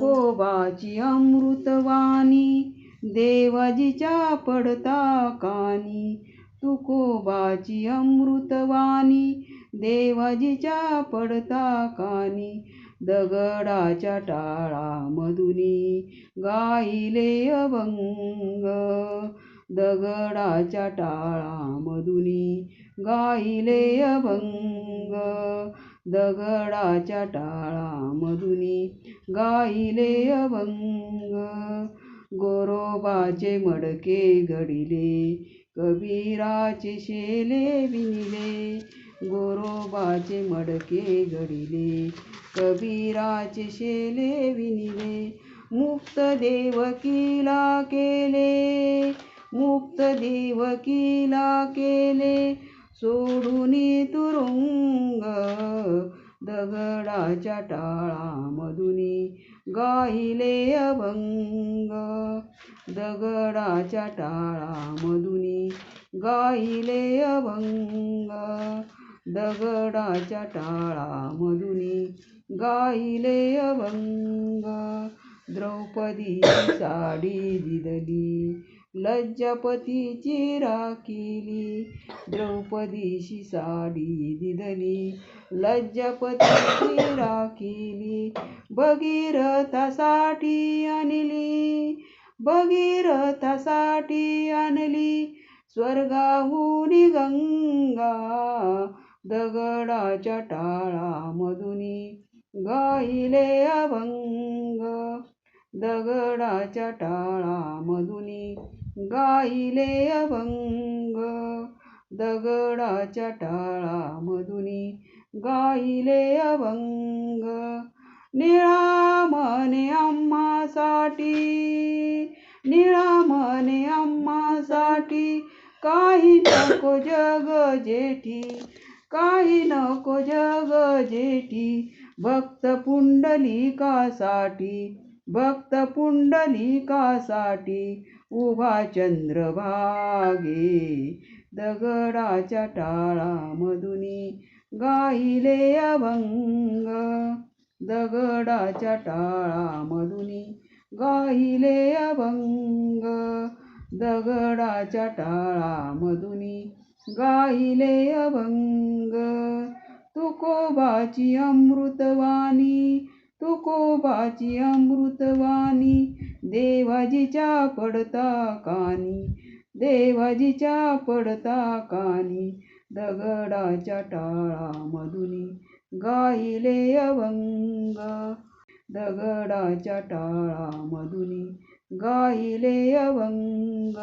तुकोबाची अमृतवाणी देवाजीच्या पडता कानी. तुकोबाची अमृतवाणी देवाजीच्या पडता कानी. दगडाच्या टाळा मधुनी गाईले अभंग. दगडाच्या टाळा मधुनी गाईले अभंग. दगडाच्या टाळा मधुनी गाईले अभंग. गोरोबाचे मडके घडिले कबीराचे शेले विनिले गोरोबाचे मडके घडिले कबीराचे शेले विनिले मुक्त देवकीला केले मुक्त देवकीला केले. सोडून तुरुंग दगडाच्या टाळा मधुनी गाईले अभंग. दगडाच्या टाळा मधुनी गाईले अभंग. दगडाच्या टाळा मधुनी गाईले अभंग. द्रौपदी साडी दिदली लज्जापतीची राखिली. द्रौपदीशी साडी दिदली. लज्जापतीची राखिली. भगीरथासाठी आणली. भगीरथासाठी आणली. स्वर्गाहून गंगा दगडाच्या टाळा मधुनी गाईले अभंग. दगडाच्या टाळा मधुनी गाईले अभंग दगडाच्या टाळा मधुनी गाईले अभंग. निळा मने आम्हासाठी निळा मने आम्हासाठी काही नको जग जेठी काही नको जग जेठी भक्त पुंडलिकासाठी भक्त पुंडलिकासाठी उभा चंद्रभागे. दगडाच्या टाळा मधुनी गाईले अभंग. दगडाच्या टाळा मधुनी गाईले अभंग. दगडाच्या टाळा मधुनी गाईले अभंग. तुकोबाची अमृतवाणी तुकोबाची अमृतवाणी देवाजीच्या पडता कानी देवाजीच्या पडता कानी दगडाच्या टाळा मधुनी गाईले अभंग दगडाच्या टाळा मधुनी गाईले अभंग